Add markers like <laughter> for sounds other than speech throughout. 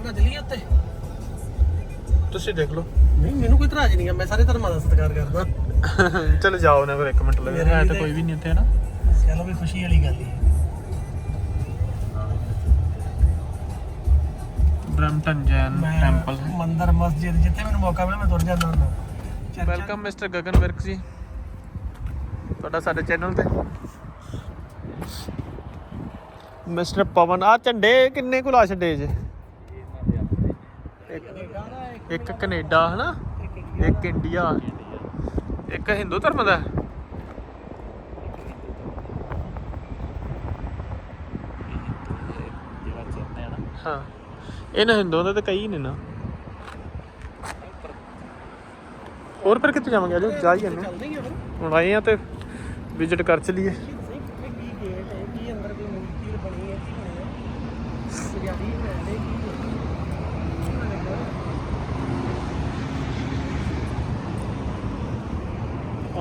ਉਤਰਨਾ ਚੱਲੀਏ ਉੱਤੇ? ਤੁਸੀਂ ਦੇਖ ਲਓ। ਨਹੀਂ ਮੈਨੂੰ ਕੋਈ ਇਤਰਾਜ਼ ਨਹੀਂ ਹੈ ਮੈਂ ਸਾਰੇ ਧਰਮਾਂ ਦਾ ਸਤਿਕਾਰ ਕਰਦਾ। ਚਲ ਜਾਓ ਨਾ ਫਿਰ ਇੱਕ ਮਿੰਟ ਲੱਗੇ ਹੈ ਤਾਂ ਕੋਈ ਵੀ ਨਹੀਂ ਇੱਥੇ ਨਾ ਚਲੋ ਵੀ ਖੁਸ਼ੀ ਵਾਲੀ ਗੱਲ ਹੈ ਬ੍ਰੈਂਟਨ ਜੈਨ ਟੈਂਪਲ ਮੰਦਰ ਮਸਜਿਦ ਜਿੱਥੇ ਮੈਨੂੰ ਮੌਕਾ ਮਿਲੇ ਮੈਂ ਤੁਰ ਜਾਂਦਾ ਹੁੰਦਾ। ਵੈਲਕਮ ਮਿਸਟਰ ਗਗਨ ਵਿਰਕ ਜੀ। ਤੁਹਾਡਾ ਸਾਡੇ ਚੈਨਲ ਤੇ। ਮਿਸਟਰ ਪਵਨ ਆ ਝੰਡੇ ਕਿੰਨੇ ਕੁ ਲਾ ਛੱਡੇ ਜੇ? ਇੱਕ ਇੱਕ ਕੈਨੇਡਾ, ਹਨਾ? ਇੱਕ ਇੰਡੀਆ। ਇੱਕ ਹਿੰਦੂ ਧਰਮ ਦਾ। ਹਾਂ। ਇਹਨਾਂ ਹਿੰਦੂਆਂ ਦੇ ਤਾਂ ਕਈ ਨੇ ਨਾ। ਹੋਰ ਫਿਰ ਕਿੱਥੇ ਜਾਵਾਂਗੇ? ਅਜੋ ਜਾ ਹੀ ਜਾਂਦੇ ਹੁਣ ਆਏ ਆ ਤੇ ਵਿਜ਼ਿਟ ਕਰ ਚਲੀਏ ਸਹੀ ਕਿੱਥੇ ਕੀ ਗੇਟ ਹੈ ਕੀ ਅੰਦਰ ਕੋਈ ਮੂਰਤੀ ਬਣੀ ਹੈ ਕੀ ਬਣਿਆ ਪੁਜਾਰੀ ਬਣਾਉਂਦੇ ਕੀ ਆਂਦਾ ਜਿੱਥੇ ਚਿੜੀ ਪਰ ਨਹੀਂ ਮਾਰਦੀ ਹੈ ਜੁੱਤੀਆਂ ਜੁੱਤੀਆਂ ਕਿੱਥੇ ਲਾਉਣੀਆਂ ਨੇ ਲਾਉਣੇ ਜੁੱਤੇ ਆਪਾਂ ਕੁੱਟ ਨਾ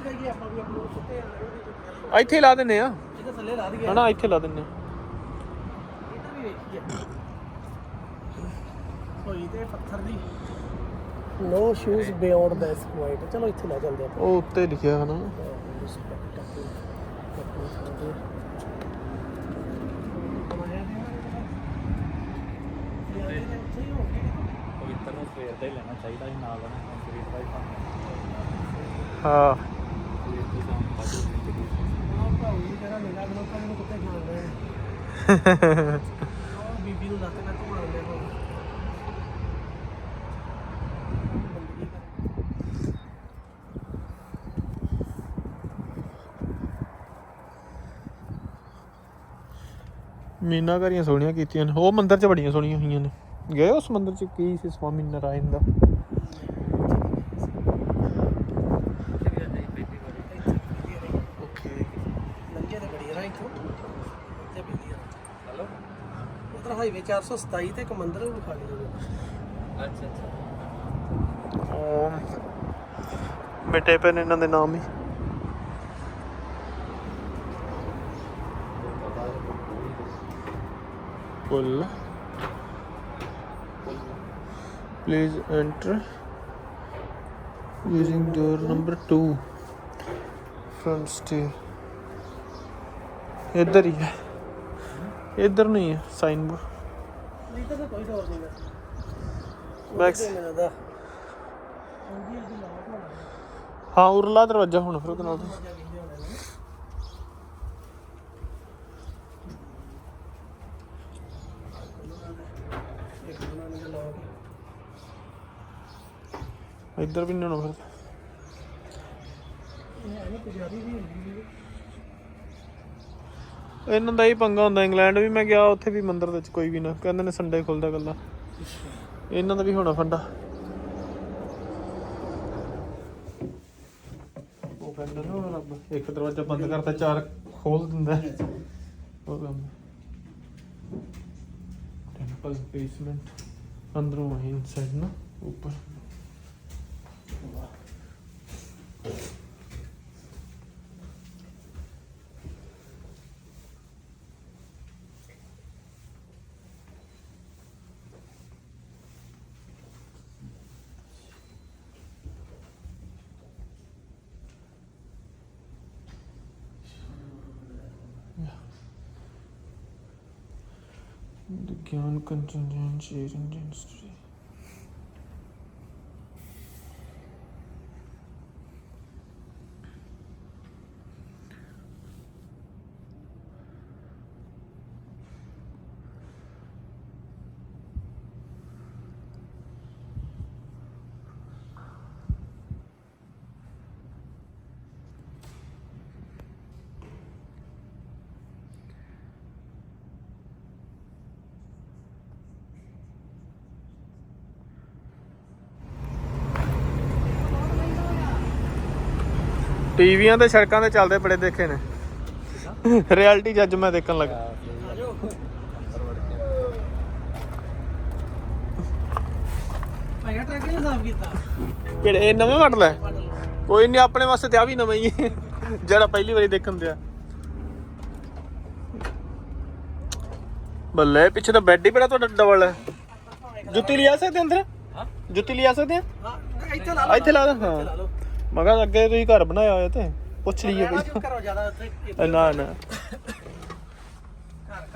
ਖਾਈਏ ਆਪਾਂ ਵੀ ਆਪਣੇ ਕੁੱਤੇ ਆ। ਇੱਥੇ ਹੀ ਲਾ ਦਿੰਨੇ ਆ। ਇਹਦੇ ਥੱਲੇ ਲਾ ਦਈਏ। ਹਨਾ ਇੱਥੇ ਲਾ ਦਿੰਨੇ ਆ। ਇਹ ਵੀ ਵੇਖੀਏ। ਹੋਈ ਤੇ ਪੱਥਰ ਦੀ। No shoes beyond this point ਚਲੋ ਇੱਥੇ ਲੈ ਜਾਂਦੇ ਆਪਾਂ ਉਹ ਉੱਤੇ ਲਿਖਿਆ ਹਨਾ ਰਿਸਪੈਕਟ ਆਪਣੀ ਆਪਣੀ ਥਾਂ ਤੇ ਬਣਾਇਆ ਤੇ ਉੱਥੇ ਹੀ ਹੋ ਗਏ ਪਵਿੱਤਰ ਨੂੰ ਸਵੇਰ ਦਾ ਹੀ ਲੈਣਾ ਚਾਹੀਦਾ ਸੀ ਨਾਲ ਲੈਣਾ ਕੰਕਰੀਟ ਦਾ ਹੀ ਭਾਵੇਂ ਹਾਂ। ਦੀ ਬੀਬੀ ਨੂੰ ਲੱਤ ਆ ਬੰਦਗੀ ਕਰ ਮੀਨਾਕਾਰੀਆਂ ਸੋਹਣੀਆਂ ਕੀਤੀਆਂ ਨੇ ਉਹ ਮੰਦਿਰ 'ਚ ਬੜੀਆਂ ਸੋਹਣੀਆਂ ਹੋਈਆਂ ਨੇ। ਗਏ ਉਸ ਮੰਦਿਰ 'ਚ? ਕੀ ਸੀ ਸਵਾਮੀ ਨਾਰਾਇਣ ਦਾ? ਹਾਈਵੇ 427 ਤੇ ਇੱਕ ਮੰਦਿਰ ਵੀ ਖਾਲੀ ਹੋ ਗਿਆ ਅੱਛਾ ਅੱਛਾ। ਓਮ ਮਿਟੇ ਪਏ ਨੇ ਇਹਨਾਂ ਦੇ ਨਾਮ ਹੀ। Pull. Please enter using door number 2 front stair ਇੱਧਰ ਹੀ ਹੈ। ਇੱਧਰ ਨਹੀਂ ਹੈ ਸਾਈਨ ਬੋਰਡ ਨਹੀਂ ਤਾਂ ਕੋਈ ਦੌਰ ਨਹੀਂ ਦਾ ਲਾਟ ਹੋਣਾ। ਹਾਂ ਉਰਲਾ ਦਰਵਾਜ਼ਾ ਹੁਣ ਫਿਰ ਉਹਦੇ ਨਾਲ ਤਾਂ। ਜਾ ਕਹਿੰਦੇ ਹੋਣੇ ਨੇ ਇੱਕ ਬਣਾ ਨੇ ਲਾਟ ਇੱਧਰ ਵੀ ਨਹੀਂ ਹੋਣਾ ਫਿਰ। ਨੀ ਇਹਨਾਂ ਦਾ ਹੀ ਪੰਗਾ ਹੁੰਦਾ, ਇੰਗਲੈਂਡ ਵੀ ਮੈਂ ਗਿਆ, ਉੱਥੇ ਵੀ ਮੰਦਿਰ ਵਿੱਚ ਕੋਈ ਵੀ ਨਾ। ਕਹਿੰਦੇ ਨੇ ਸੰਡੇ ਖੁੱਲਦਾ ਗੱਲਾ ਇਹਨਾਂ ਦਾ ਵੀ ਹੋਣਾ ਫੰਡਾ। ਉਹ ਕਹਿੰਦਾ ਨਾ ਰੱਬ, ਇੱਕ ਦਰਵਾਜ਼ਾ ਬੰਦ ਕਰਤਾ, ਚਾਰ ਖੋਲ ਦਿੰਦਾ। ਹੈ। ਉਹ ਕੰਮ। ਟੈਂਪਲ ਬੇਸਮੈਂਟ ਅੰਦਰੋਂ ਇਨਸਾਈਡ ਨਾ, ਉੱਪਰ। began continuing industry. ਟੀਵੀਆਂ ਤੇ ਸੜਕਾਂ ਤੇ ਚੱਲਦੇ ਬੜੇ ਦੇਖੇ ਨੇ। ਰਿਐਲਿਟੀ ਜੱਜ ਮੈਂ ਦੇਖਣ ਲੱਗਾ। ਆਜੋ ਭਾਈਆ ਟਰੱਕ ਨੇ ਸਾਫ਼ ਕੀਤਾ ਕਿਹੜੇ? ਇਹ ਨਵੇਂ ਮਾਡਲ ਹੈ? ਕੋਈ ਨਹੀਂ ਆਪਣੇ ਵਾਸਤੇ ਤੇ ਆ ਵੀ ਨਵਾਂ ਹੀ ਹੈ। ਜਿਹੜਾ ਪਹਿਲੀ ਵਾਰੀ ਦੇਖਣ ਦਿਆ। ਬੱਲੇ ਪਿੱਛੇ ਤਾਂ ਬੈੱਡ ਹੀ ਬੜਾ ਤੁਹਾਡਾ ਡਬਲ ਹੈ। ਜੁੱਤੀ ਲਿਆ ਸਕਦੇ ਅੰਦਰ? ਹਾਂ। ਜੁੱਤੀ ਲਿਆ ਸਕਦੇ ਆ? ਹਾਂ ਇੱਥੇ ਲਾ ਲਓ। ਇੱਥੇ ਲਾ ਦੇ। ਲਾ ਹਾਂ ਲਓ ਮਗਾ ਅੱਗੇ ਤੁਸੀਂ ਘਰ ਬਣਾਇਆ ਹੋਇਆ ਤੇ ਪੁੱਛ ਲਈਏ ਮੈਂ ਕੋਈ। ਕਰੋ ਜ਼ਿਆਦਾ ਉੱਥੇ ਇੱਕ ਨਾ ਨਾ।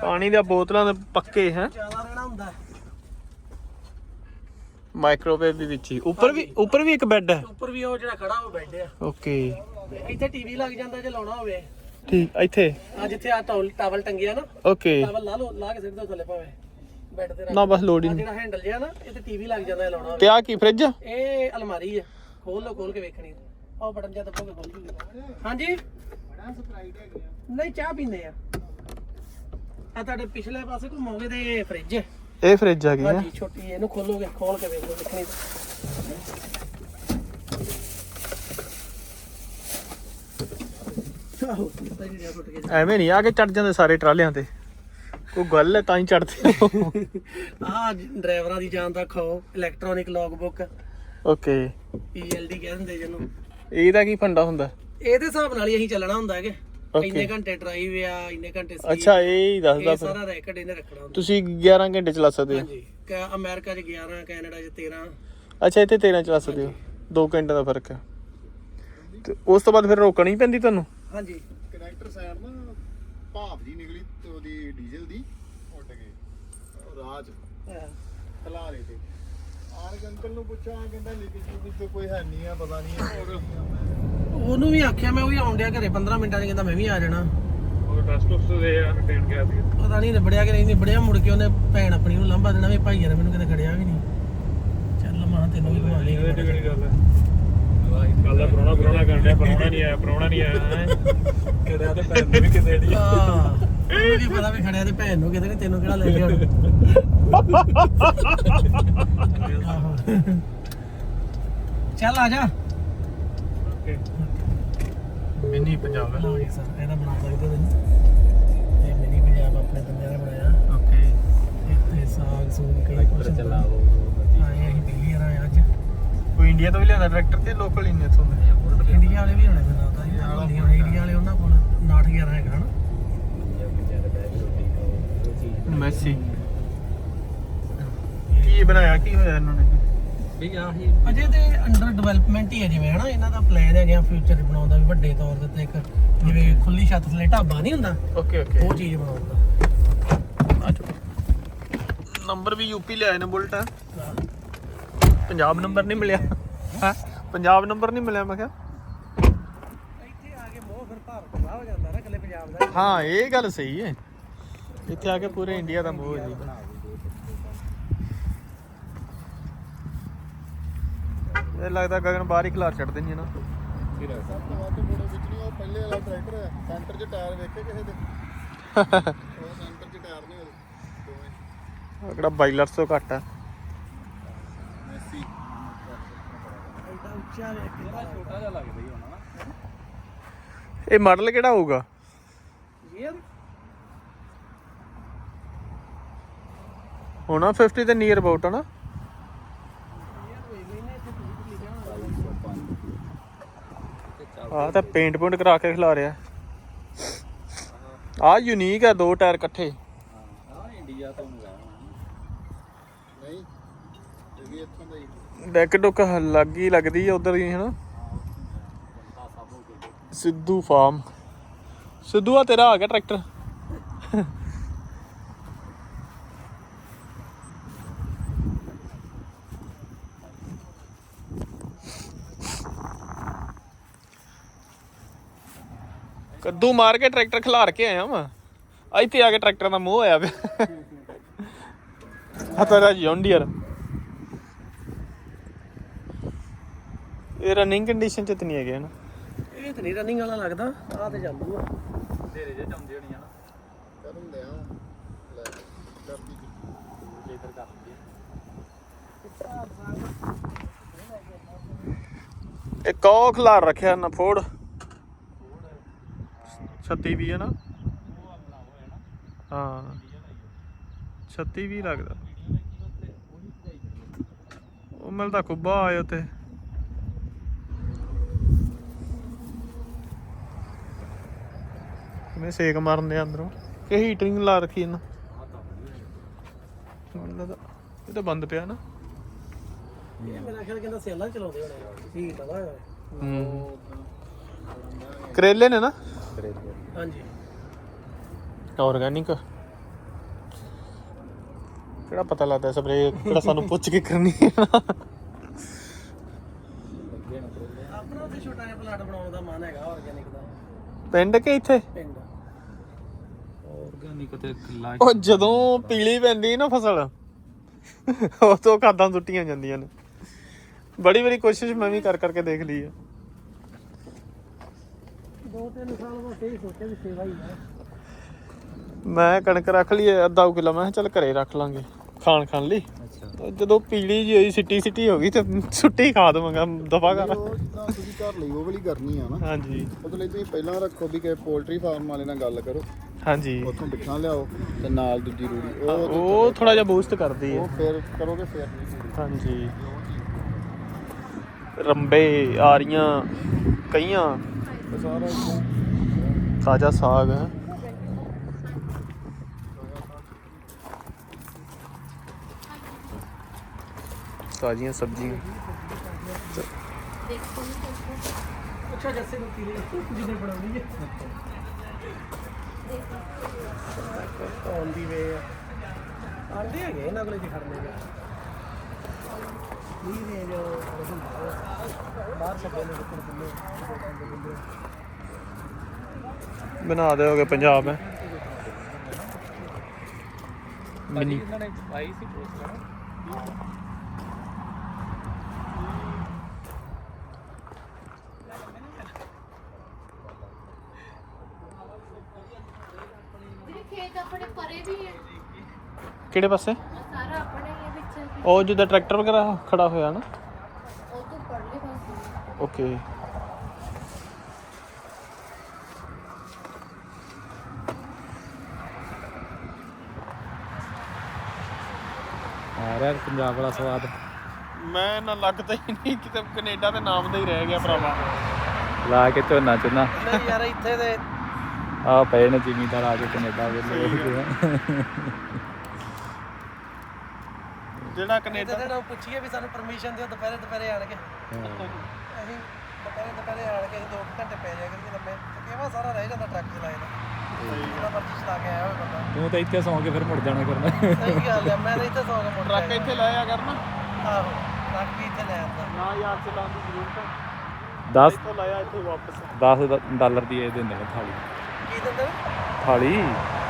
ਪਾਣੀ ਦੀਆਂ ਬੋਤਲਾਂ ਦੇ ਪੱਕੇ ਹੈ। ਜ਼ਿਆਦਾ ਰਹਿਣਾ ਹੁੰਦਾ। ਹੈ। ਮਾਈਕ੍ਰੋਵੇਵ ਵੀ ਵਿੱਚ ਹੀ। ਉੱਪਰ ਵੀ ਉੱਪਰ ਵੀ ਇੱਕ ਬੈੱਡ ਹੈ। ਉੱਪਰ ਵੀ ਉਹ ਜਿਹੜਾ ਖੜਾ ਉਹ ਬੈੱਡ ਆ। ਓਕੇ। ਇੱਥੇ ਟੀਵੀ ਲੱਗ ਜਾਂਦਾ ਜੇ ਲਾਉਣਾ ਹੋਵੇ। ਠੀਕ ਇੱਥੇ। ਆ ਜਿੱਥੇ ਆ ਟਾਵਲ ਟਾਵਲ ਟੰਗਿਆ ਨਾ। ਓਕੇ। ਟਾਵਲ ਲਾ ਲਓ ਲਾ ਕੇ ਦਿਓ ਥੱਲੇ ਭਾਵੇਂ। ਬੈੱਡ ਤੇ ਨਾ ਬਸ ਲੋੜ ਹੀ ਨਹੀਂ ਜਿਹੜਾ ਹੈਂਡਲ ਜਿਆ ਨਾ ਇਹ ਤੇ ਟੀਵੀ ਲੱਗ ਜਾਂਦਾ ਹੈ ਲਾਉਣਾ ਹੋਵੇ। ਤੇ ਆ ਕੀ ਫ੍ਰਿਜ ਇਹ ਅਲਮਾਰੀ ਹੈ ਖੋਲ ਲਓ ਖੋਲ ਕੇ ਵੇਖਣੀ। ਉਹ ਬਟਨ ਜਿਹਾ ਦੱਬੋਗੇ ਖੁੱਲ ਜੂਗੀ ਹਾਂਜੀ? ਨਹੀਂ ਚਾਹ ਪੀਂਦੇ ਆ। ਆ ਤੁਹਾਡੇ ਪਿਛਲੇ ਪਾਸੇ ਘੁੰਮੋਗੇ ਤੇ ਫ੍ਰਿਜ ਹੈ ਇਹ ਫ੍ਰਿਜ ਆ। ਗਈ ਹੈ ਹਾਂਜੀ ਛੋਟੀ ਇਹਨੂੰ ਖੋਲੋਗੇ ਖੋਲ ਕੇ ਵੇਖ ਗਿਆ। ਐਵੇਂ ਨਹੀਂ ਆ ਕੇ ਚੜ ਜਾਂਦੇ ਸਾਰੇ ਟਰਾਲਿਆਂ ਤੇ। ਕੋਈ ਗੱਲ ਹੈ ਤਾਂ ਹੀ ਚੜਦੇ ਆਹ ਡਰਾਈਵਰਾਂ ਦੀ ਜਾਨ ਦਾ ਖਾਓ electronic log book okay PLD ਕਹਿੰਦੇ ਜਿਹਨੂੰ। ਇਹਦਾ ਕੀ ਫੰਡਾ ਹੁੰਦਾ? ਇਹਦੇ ਹਿਸਾਬ ਨਾਲ ਹੀ ਅਸੀਂ ਚੱਲਣਾ ਹੁੰਦਾ ਹੈਗੇ. ਇੰਨੇ ਘੰਟੇ ਡਰਾਈਵ ਆ ਇੰਨੇ ਘੰਟੇ ਸੀ ਅੱਛਾ ਇਹ ਹੀ ਦੱਸਦਾ ਇਹ ਫਿਰ ਸਾਰਾ ਰੈਕਡ ਇਹਨੇ ਰੱਖਣਾ ਹੁੰਦਾ। ਤੁਸੀਂ 11 ਘੰਟੇ ਚਲਾ ਸਕਦੇ ਹੋ। ਹਾਂਜੀ। ਕ- ਅਮਰੀਕਾ 'ਚ 11 ਕੈਨੇਡਾ 'ਚ 13 ਅੱਛਾ ਇੱਥੇ 13 ਚਲਾ ਸਕਦੇ ਹੋ। 2 ਘੰਟੇ ਦਾ ਫ਼ਰਕ ਹੈ। ਤੇ ਉਸ ਤੋਂ ਬਾਅਦ ਫਿਰ ਰੋਕਣੀ ਪੈਂਦੀ ਤੁਹਾਨੂੰ? ਹਾਂਜੀ। ਕਨੈਕਟਰ ਸਾਈਡ ਨਾ ਭਾਪ ਜੀ ਨਿਕਲੀ ਤੇ ਉਹਦੀ ਡੀਜ਼ਲ ਦੀ ਉੱਡ ਗਈ। ਉਹ ਰਾਹ 'ਚ ਹਾਂ। ਖਲਾ ਰਹੇ ਤੇ। ਕੇ ਅੰਕਲ ਨੂੰ ਪੁੱਛਿਆ ਕਹਿੰਦਾ ਲੀਕੇਜ ਵਿੱਚ ਕੋਈ ਹੈ ਨਹੀਂ ਆ ਪਤਾ ਨਹੀਂ ਉਹਨੂੰ ਵੀ ਆਖਿਆ ਮੈਂ ਉਹ ਵੀ ਆਉਣ ਡਿਆ ਘਰੇ 15 ਮਿੰਟਾਂ 'ਚ ਕਹਿੰਦਾ ਮੈਂ ਵੀ ਆ ਜਾਣਾ। ਉਹ ਟੈਸਟ ਉਸ ਦੇ ਆ ਰਿਟੇਨ ਗਿਆ ਸੀ? ਪਤਾ ਨਹੀਂ ਨਿਬੜਿਆ ਕਿ ਨਹੀਂ ਨਿਬੜਿਆ ਮੁੜ ਕੇ ਉਹਨੇ ਭੈਣ ਆਪਣੀ ਨੂੰ ਲਾਂਭਾ ਦੇਣਾ ਵੀ ਭਾਈ ਯਾਰ ਮੈਨੂੰ ਕਿਤੇ ਖੜਿਆ ਵੀ ਨਹੀਂ। ਚੱਲ ਮਾਂ ਤੈਨੂੰ ਵੀ ਘੁਮਾ ਲਈ ਕਿਹੜੀ ਗੱਲ ਹੈ ਕੱਲ ਦਾ ਪਰੋਣਾ ਪਰੋਣਾ ਕੰਡਿਆ ਪਰੋਣਾ ਨਹੀਂ ਆਇਆ ਪਰੋਣਾ ਨਹੀਂ ਆਇਆ ਕਿਹੜਾ ਤੇ ਪੈਨ ਵੀ ਕਿਤੇ ਨਹੀਂ। ਹਾਂ ਉਹਨੂੰ ਕੀ ਪਤਾ ਵੀ ਖੜਿਆ ਤੇ ਭੈਣ ਨੂੰ ਕਿਤੇ ਨਹੀਂ ਤੈਨੂੰ ਕਿਹੜਾ ਲੈ ਗਿਆ। ਚੱਲ ਆ ਜਾ ਮਿੰਨੀ ਪੰਜਾਬ ਹੈ ਲਓ ਜੀ ਸਰ ਇਹਦਾ ਬਣਾ ਸਕਦੇ ਹੋ ਤੁਸੀਂ ਇਹ ਮਿਨੀ ਪੰਜਾਬ ਆਪਣੇ ਬੰਦਿਆਂ ਨੇ ਬਣਾਇਆ ਓਕੇ ਇੱਥੇ ਸਾਗ ਸੂਗ ਕਈ ਕੁਛ ਚਲਾਓ ਆਏ ਅਸੀਂ ਵਾਰ ਆਏ ਅੱਜ ਕੋਈ ਇੰਡੀਆ ਤੋਂ ਵੀ ਲਿਆਂਦਾ ਟਰੈਕਟਰ ਤੇ ਲੋਕਲ ਹੀ ਨੇ ਇੱਥੋਂ ਦੇ ਇੰਡੀਆ ਵਾਲੇ ਵੀ ਹੋਣੇ ਫਿਰ ਨਾਲ ਤਾਂ ਇੰਡੀਆ ਵਾਲੇ ਉਹਨਾਂ ਕੋਲ 911 ਹੈਗਾ ਹਨਾ ਮੈਸੀ ਕੀ ਬਣਾਇਆ ਕੀ ਹੋਇਆ ਇਹਨਾਂ ਨੇ? ਵੀ ਆਹੀ ਅਜੇ ਤੇ ਅੰਡਰ ਡਿਵੈਲਪਮੈਂਟ ਹੀ ਹੈ ਜਿਵੇਂ ਹਨਾ? ਇਹਨਾਂ ਦਾ ਪਲਾਨ ਹੈ ਗਿਆ ਫਿਊਚਰ ਬਣਾਉਣ ਦਾ ਵੀ ਵੱਡੇ ਤੌਰ ਦੇ ਉੱਤੇ ਇੱਕ ਜਿਵੇਂ ਖੁੱਲੀ ਛੱਤ ਥੱਲੇ ਢਾਬਾ ਨਹੀਂ ਹੁੰਦਾ? ਓਕੇ ਓਕੇ ਉਹ ਚੀਜ਼ ਬਣਾਉਣ ਦਾ। ਨੰਬਰ ਵੀ ਯੂਪੀ ਲਿਆਏ ਨੇ ਬੁਲਟ। ਹੈ ਪੰਜਾਬ ਨੰਬਰ ਨਹੀਂ ਮਿਲਿਆ। ਹਾਂ? ਪੰਜਾਬ ਨੰਬਰ ਨਹੀਂ ਮਿਲਿਆ ਮੈਂ ਕਿਹਾ। ਇੱਥੇ ਆ ਕੇ ਮੋਹ ਫਿਰ ਭਾਰਤ ਦਾ ਹੋ ਜਾਂਦਾ ਨਾ ਇਕੱਲੇ ਪੰਜਾਬ ਦਾ ਹਾਂ। ਇਹ ਗੱਲ ਸਹੀ ਹੈ। ਇੱਥੇ ਆ ਕੇ ਪੂਰੇ ਇੰਡੀਆ ਦਾ ਮੋਹ ਹੈ ਜੀ। ਇਹ ਲੱਗਦਾ ਗਗਨ ਬਾਹਰ ਹੀ ਖਿਲਾਰ ਛੱਡ ਦੇਣੀ ਹੈ ਨਾ। ਸਭ ਤੋਂ ਵੱਧ ਮੋੜੇ ਵਿੱਚ ਨਹੀਂ ਉਹ ਪਹਿਲੇ ਵਾਲਾ ਟਰੈਕਟਰ ਹੈ ਸੈਂਟਰ 'ਚ ਟਾਇਰ ਵੇਖੇ ਕਿਸੇ ਦੇ? <laughs> ਉਹ ਸੈਂਟਰ 'ਚ ਟਾਇਰ ਨਹੀਂ ਉਹਦੇ ਦੋਵੇਂ। ਆਹ ਕਿਹੜਾ ਬਾਈਲਰਸ ਤੋਂ ਘੱਟ ਹੈ ਮੈਸੀ ਐਡਾ ਉੱਚਾ ਵੇਖ ਕੇ ਤਾਂ ਛੋਟਾ ਜਿਹਾ ਲੱਗਦਾ ਹੀ ਹੋਣਾ ਨਾ। ਇਹ ਮਾਡਲ ਕਿਹੜਾ ਹੋਊਗਾ? ਯਾਰ ਹੋਣਾ 50 ਦੇ ਨੀਅਰ ਅਬਾਊਟ ਹੈ ਨਾ। ਆਹ ਤਾਂ ਪੇਂਟ ਪੁੰਟ ਕਰਾ ਕੇ ਖਿਲਾ ਰਿਹਾ। ਆ ਯੂਨੀਕ ਹੈ ਦੋ ਟਾਇਰ ਇਕੱਠੇ। ਹਾਂ ਇੰਡੀਆ ਤੋਂ ਨਹੀਂ ਇਹ ਇੱਥੋਂ ਦਾ ਹੀ ਡੈਕ ਡੁੱਕ ਲੱਗੀ ਲੱਗਦੀ ਹੈ ਉਧਰ ਹੀ ਹਨਾ? ਸਿੱਧੂ ਫਾਰਮ ਸਿੱਧੂ ਆ ਤੇਰਾ ਆ ਗਿਆ ਟਰੈਕਟਰ। ਕੱਦੂ ਮਾਰ ਕੇ ਟਰੈਕਟਰ ਖਿਲਾਰ ਕੇ ਆਇਆ ਵਾਂ ਇੱਥੇ ਆ ਕੇ ਟਰੈਕਟਰ ਦਾ ਮੋਹ ਹੋਇਆ ਪਿਆ ਆ ਤੇਰਾ ਜੌਂਡੀਅਰ ਇਹ ਰਨਿੰਗ ਕੰਡੀਸ਼ਨ ਚ ਤਾਂ ਨਹੀਂ ਹੈਗੇ ਨਾ ਇਹ ਤਾਂ ਨਹੀਂ ਰਨਿੰਗ ਵਾਲਾ ਲੱਗਦਾ ਆਹ ਤੇ ਚਾਲੂ ਆ ਤੇਰੇ ਜੇ ਚਾਉਂਦੇ ਹੋਣੀ ਆ ਨਾ ਕਰਨ ਲਿਆ ਲੈ ਕਰਦੀ ਜੇਕਰ ਕਰ ਲਈਏ ਇੱਕ ਉਹ ਖਿਲਾਰ ਰੱਖਿਆ ਨਾ ਫੋੜ 36 ਵੀ ਹੈ ਨਾ? ਹਾਂ। 36 ਵੀ ਲੱਗਦਾ। ਉਹ ਮਿਲਦਾ ਕੁੱਬਾ ਆਏ ਉੱਤੇ ਕਿਵੇਂ ਸੇਕ ਮਾਰਨ ਦੇ ਅੰਦਰੋਂ। ਕਿ ਹੀਟਰਿੰਗ ਲਾ ਰੱਖੀ ਇਹਨਾਂ। ਇਹ ਤਾਂ ਬੰਦ ਪਿਆ ਨਾ। ਇਹ ਮੇਰਾ ਖਿਆਲ ਕਹਿੰਦਾ ਸੇਲਾਂ ਚਲਾਉਂਦੇ ਹੋਣੇ ਠੀਕ ਹੂੰ। ਕਰੇਲੇ ਨੇ ਨਾ? ਹਾਂਜੀ। ਆਰਗੈਨਿਕ ਕਿਹੜਾ ਪਤਾ ਲੱਗਦਾ ਸਪਰੇ ਕਿਹੜਾ ਸਾਨੂੰ ਪੁੱਛ ਕੇ ਕਰਨੀ ਹੈ ਨਾ। ਆਪਣਾ ਉੱਥੇ ਛੋਟਾ ਜਿਹਾ ਪਲਾਟ ਬਣਾਉਣ ਦਾ ਮਨ ਹੈਗਾ ਆਰਗੈਨਿਕ ਦਾ। ਪਿੰਡ ਕੇ ਇੱਥੇ? ਪਿੰਡ। ਆਰਗੈਨਿਕ ਤੇ ਉਹ ਜਦੋਂ ਪੀਲੀ ਪੈਂਦੀ ਨਾ ਫਸਲ ਉਹ ਤੋਂ ਖਾਦਾਂ ਸੁੱਟੀਆਂ ਜਾਂਦੀਆਂ ਨੇ। ਬੜੀ ਵਾਰੀ ਕੋਸ਼ਿਸ਼ ਮੈਂ ਵੀ ਕਰ ਕਰਕੇ ਦੇਖ ਲਈ ਹੈ। ਦੋ ਤਿੰਨ ਸਾਲ ਬਾਅਦ ਇਹ ਸੋਚਿਆ ਵੀ ਸੇਵਾ ਹੀ ਹੈ। ਮੈਂ ਕਣਕ ਰੱਖ ਲਈ ਅੱਧਾ ਕੁ ਕਿਲੋ ਮੈਂ ਕਿਹਾ ਚੱਲ ਘਰੇ ਰੱਖ ਲਾਂਗੇ ਖਾਣ ਖਾਣ ਲਈ। ਅੱਛਾ। ਤੇ ਜਦੋਂ ਪੀਲੀ ਜਿਹੀ ਹੋਈ ਸਿੱਟੀ ਸਿੱਟੀ ਹੋ ਗਈ ਤੇ ਸੁੱਟੀ ਖਾ ਦਵਾਂਗਾ ਦਫਾ ਕਰ। ਉਹ ਜਿੱਦਾਂ ਤੁਸੀਂ ਘਰ ਲਈ ਉਹ ਵਾਲੀ ਕਰਨੀ ਆ ਨਾ। ਹਾਂਜੀ। ਉਹਦੇ ਲਈ ਤੁਸੀਂ ਪਹਿਲਾਂ ਰੱਖੋ ਵੀ ਕਿ ਪੋਲਟਰੀ ਫਾਰਮ ਵਾਲੇ ਨਾਲ ਗੱਲ ਕਰੋ। ਹਾਂਜੀ। ਉੱਥੋਂ ਬਿੱਠਾਂ ਲਿਆਓ ਤੇ ਨਾਲ ਦੂਜੀ ਰੂੜੀ। ਉਹ ਉਹ ਥੋੜਾ ਜਿਹਾ ਬੂਸਟ ਕਰਦੀ ਹੈ। ਉਹ ਫਿਰ ਕਰੋਗੇ ਫਿਰ ਨਹੀਂ ਹੁੰਦੀ। ਹਾਂਜੀ। ਰੰਬੇ ਆਰੀਆਂ ਕਈਆਂ ਇਹ ਸਾਰਾ ਇੱਦਾਂ ਤਾਜ਼ਾ ਸਾਗ ਹੈ ਤਾਜ਼ੀਆਂ ਸਬਜ਼ੀਆਂ ਅੱਛਾ ਜੱਸੇ ਨੂੰ ਪੀਲੇ ਜਿਹਨੇ ਬਣਾਉਣੀ ਹੈ ਨਹੀਂ ਨੇ ਜੋ ਬਾਹਰ ਨੇ ਬਣਾ ਦਿਓਗੇ ਪੰਜਾਬ ਹੈ? ਮਿਨੀ। ਇਹਨਾਂ ਨੇ ਆਈ ਸੀ ਪੋਸਟ ਵੀਰੇ ਖੇਤ ਆਪਣੇ ਪਰੇ ਵੀ ਹੈ। ਕਿਹੜੇ ਪਾਸੇ? ਉਹ ਜਿੱਦਾਂ ਟਰੈਕਟਰ ਵਗੈਰਾ ਖੜਾ ਹੋਇਆ ਨਾ? ਉਹ ਤੋਂ ਪਰਲੇ ਪਾਸੇ ਓਕੇ। ਆ ਰਿਹਾ ਪੰਜਾਬ ਵਾਲਾ ਸਵਾਦ। ਮੈਂ ਨਾ ਲੱਗਦਾ ਹੀ ਨਹੀਂ ਕਿਤੇ ਕੈਨੇਡਾ ਦੇ ਨਾਮ ਦਾ ਹੀ ਰਹਿ ਗਿਆ ਭਰਾਵਾ। ਲਾ ਕੇ ਝੋਨਾ ਚੁਨਾ। ਨਹੀਂ ਯਾਰ ਇੱਥੇ ਦੇ ਆ ਪਏ ਨੇ ਜ਼ਿਮੀਦਾਰ ਆ ਕੇ ਕੈਨੇਡਾ ਵੇਲੇ ਜਿਹੜਾ ਕੈਨੇਡਾ ਦੇ ਨਾਲ ਪੁੱਛੀਏ ਵੀ ਸਾਨੂੰ ਪਰਮਿਸ਼ਨ ਦਿਓ ਦੁਪਹਿਰੇ ਦੁਪਹਿਰੇ ਆਣ ਕੇ। ਅਸੀਂ ਦੁਪਹਿਰੇ ਦੁਪਹਿਰੇ ਆਣ ਕੇ ਅਸੀਂ ਦੋ ਕੁ ਘੰਟੇ ਪੈ ਜਾਇਆ ਕਰੀਏ ਲੰਮੇ। ਕਿਹਾ ਸਾਰਾ ਰਹਿ ਜਾਂਦਾ ਟਰੱਕ ਚਲਾਏ ਦਾ। ਜਿਹੜਾ ਮਰਜ਼ੀ ਚਲਾ ਕੇ ਆਇਆ ਹੋਵੇ ਬੰਦਾ। ਤੂੰ ਤਾਂ ਇੱਥੇ ਸੌਂ ਕੇ ਫਿਰ ਮੁੜ ਜਾਣਾ ਕਰਨਾ। ਸਹੀ ਗੱਲ ਹੈ ਮੈਂ ਤਾਂ ਇੱਥੇ ਸੌ ਕੇ ਮੁੜ ਟਰੱਕ ਇੱਥੇ ਲਾਇਆ ਕਰਨਾ? ਆਹੋ ਟਰੱਕ ਵੀ ਇੱਥੇ ਲੈ ਆਉਂਦਾ ਨਾ ਯਾਰ ਚਲਾਉਣ ਦੀ ਜ਼ਰੂਰਤ ਹੈ 10 ਇੱਥੋਂ ਲਾਇਆ ਇੱਥੇ ਵਾਪਸ। 10 ਡਾਲਰ ਦੀ ਇਹ ਦਿੰਦੇ ਨੇ ਥਾਲੀ। ਕੀ ਦਿੰਦੇ ਨੇ? ਥਾਲੀ?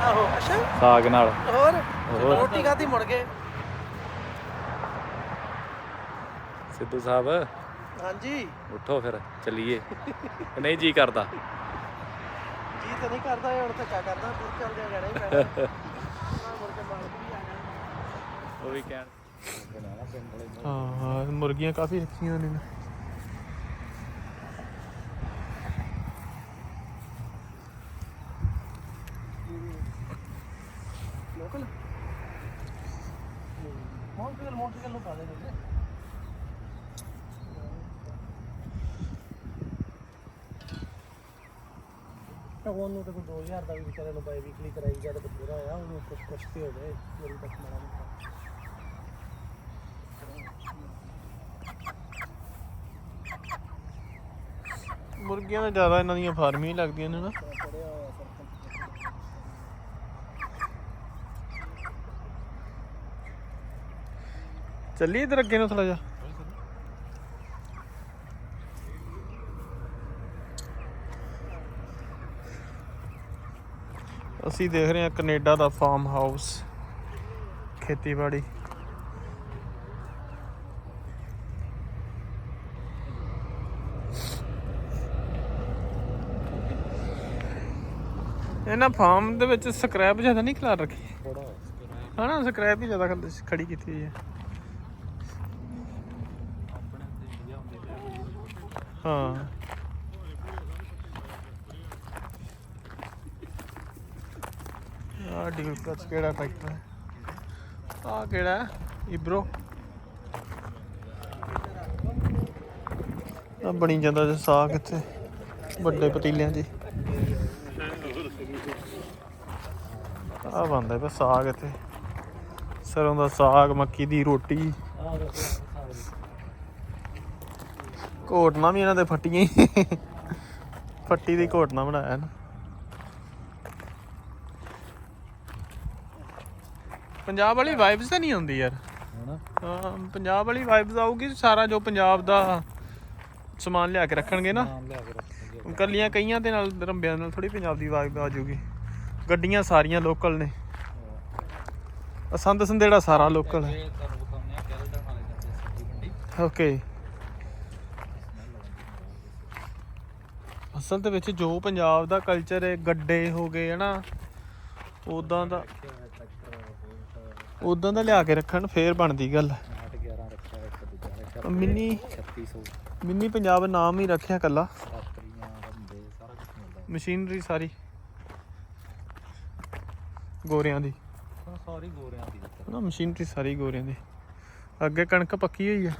ਆਹੋ ਅੱਛਾ। ਸਾਗ ਨਾਲ। ਹੋਰ। ਰੋਟੀ ਖਾਧੀ ਮੁੜ ਗਏ ਸਿੱਧੂ ਸਾਹਿਬ। ਹਾਂਜੀ। ਉੱਠੋ ਫਿਰ ਚੱਲੀਏ। ਨਹੀਂ ਜੀ ਕਰਦਾ। ਜੀ ਤਾਂ ਨਹੀਂ ਕਰਦਾ ਇਹ ਹੁਣ ਧੱਕਾ ਕਰਦਾ ਫਿਰ ਚੱਲਦੇ ਆ ਜਾਣਾ ਹੀ ਪੈਣਾ। ਮੁੜ ਕੇ ਮਾਲਕ ਵੀ ਆ ਜਾਣਾ। ਉਹ ਵੀ ਕਹਿਣ। ਹਾਂ ਹਾਂ ਮੁਰਗੀਆਂ ਕਾਫੀ ਰੱਖੀਆਂ ਨੇ ਨਾ। ਲੋਕਲ? ਮੋਟਰਸਾਈਕਲ ਮੋਟਰਸਾਈਕਲ ਨੂੰ ਪਾ ਦੇ। ਨੇ ਤਾਂ ਤਾਂ ਕੋਈ 2000 ਦਾ ਵੀ ਵਿਚਾਰੇ ਨੂੰ ਬਾਈ ਵੀਕਲੀ ਕਰਾਈ ਗਿਆ ਬਥੇਰਾ ਆ, ਉਹਨੂੰ ਕੁਛ ਕੁਛ ਤੇ ਹੋ ਮੇਰੀ ਤੱਕ ਮਾੜਾ ਮੋਟਾ। ਮੁਰਗੀਆਂ ਤਾਂ ਜ਼ਿਆਦਾ ਇਹਨਾਂ ਦੀਆਂ ਫਾਰਮੀ ਹੀ ਲੱਗਦੀਆਂ ਨੇ ਨਾ। ਚੱਲੀ ਇਧਰ ਅੱਗੇ ਨੂੰ ਥੋੜਾ ਜਿਹਾ। ਅਸੀਂ ਦੇਖ ਰਹੇ ਹਾਂ ਕੈਨੇਡਾ ਦਾ ਫਾਰਮ ਹਾਊਸ ਖੇਤੀਬਾੜੀ। ਇਹਨਾਂ ਫਾਰਮ ਦੇ ਵਿੱਚ ਸਕ੍ਰੈਪ ਜ਼ਿਆਦਾ ਨਹੀਂ ਖਿਲਾਰ ਰੱਖੀ। ਹਨਾ ਸਕ੍ਰੈਪ ਹੀ ਜ਼ਿਆਦਾ ਖਲ- ਖੜੀ ਕੀਤੀ ਹੋਈ ਹੈ। ਹਾਂ। ਆ ਡੀਲ ਕਚ ਕਿਹੜਾ ਟਰੈਕਟਰ ਹੈ ਆ ਕਿਹੜਾ ਇਬਰੋ ਆ ਬਣੀ ਜਾਂਦਾ ਜੇ ਸਾਗ ਇੱਥੇ, ਵੱਡੇ ਪਤੀਲਿਆਂ 'ਚ ਹੀ। ਆ ਬਣਦਾ ਪਿਆ ਸਾਗ ਇੱਥੇ। ਸਰੋਂ ਦਾ ਸਾਗ, ਮੱਕੀ ਦੀ ਰੋਟੀ। ਆਹ ਘੋਟਣਾ ਵੀ ਇਹਨਾਂ ਦੇ ਫੱਟੀਆਂ ਹੀ। ਫੱਟੀ ਦੀ ਘੋਟਣਾ ਬਣਾਇਆ ਨਾ। ਪੰਜਾਬ ਵਾਲੀ ਵਾਈਬਸ ਤਾਂ ਨਹੀਂ ਆਉਂਦੀ ਯਾਰ। ਹਨਾ? ਹਾਂ ਪੰਜਾਬ ਵਾਲੀ ਵਾਈਬਸ ਆਊਗੀ ਸਾਰਾ ਜੋ ਪੰਜਾਬ ਦਾ ਸਮਾਨ ਲਿਆ ਕੇ ਰੱਖਣਗੇ ਨਾ। ਨਾਮ ਲਿਆ ਕੇ ਰੱਖਣਗੇ ਕੱਲੀਆਂ ਕਈਆਂ ਦੇ ਨਾਲ ਰੰਬਿਆਂ ਨਾਲ ਥੋੜੀ ਪੰਜਾਬ ਦੀ ਵਾਈਬ ਆ ਜਾਊਗੀ। ਗੱਡੀਆਂ ਸਾਰੀਆਂ ਲੋਕਲ ਨੇ। ਆਹ ਸੰਦ ਸੰਦੇੜਾ ਸਾਰਾ ਲੋਕਲ ਹੈ। ਇਹ ਤੁਹਾਨੂੰ ਵਿਖਾਉਂਦੇ ਆ ਕੈਲਡਰ ਵਾਲੇ ਜਾਂਦੇ ਸਬਜ਼ੀ ਮੰਡੀ? ਓਕੇ ਅਸਲ ਦੇ ਵਿੱਚ ਜੋ ਪੰਜਾਬ ਦਾ ਕਲਚਰ ਹੈ ਗੱਡੇ ਹੋ ਗਏ ਹਨਾ ਉਦਾਂ ਦਾ ਉਦਾਂ ਦਾ ਲਿਆ ਕੇ ਰੱਖਣ, ਫੇਰ ਬਣਦੀ ਗੱਲ। 11 ਰੱਖਿਆ ਇੱਕ ਦੂਜਾ ਰੱਖਿਆ ਮਿੰਨੀ 3600 ਮਿੰਨੀ ਪੰਜਾਬ ਨਾਮ ਹੀ ਰੱਖਿਆ ਕੱਲਾ ਸਾਤਰੀਆਂ ਹੁੰਦੇ ਸਾਰਾ ਕੁਝ ਮਿਲਦਾ ਮਸ਼ੀਨਰੀ ਸਾਰੀ ਗੋਰਿਆਂ ਦੀ ਸਾਰੀ। ਗੋਰਿਆਂ ਦੀ। ਨਾ, ਮਸ਼ੀਨਰੀ ਸਾਰੀ ਗੋਰਿਆਂ ਦੀ। ਅੱਗੇ ਕਣਕ ਪੱਕੀ ਹੋਈ ਆ।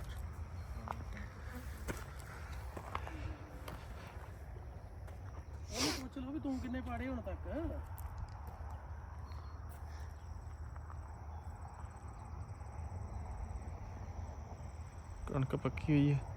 ਉਹਨੂੰ ਪੁੱਛ ਲਓ ਵੀ ਤੂੰ ਕਿੰਨੇ ਪਾੜੇ ਹੁਣ ਤੱਕ? ਕਣਕ ਪੱਕੀ ਹੋਈ ਹੈ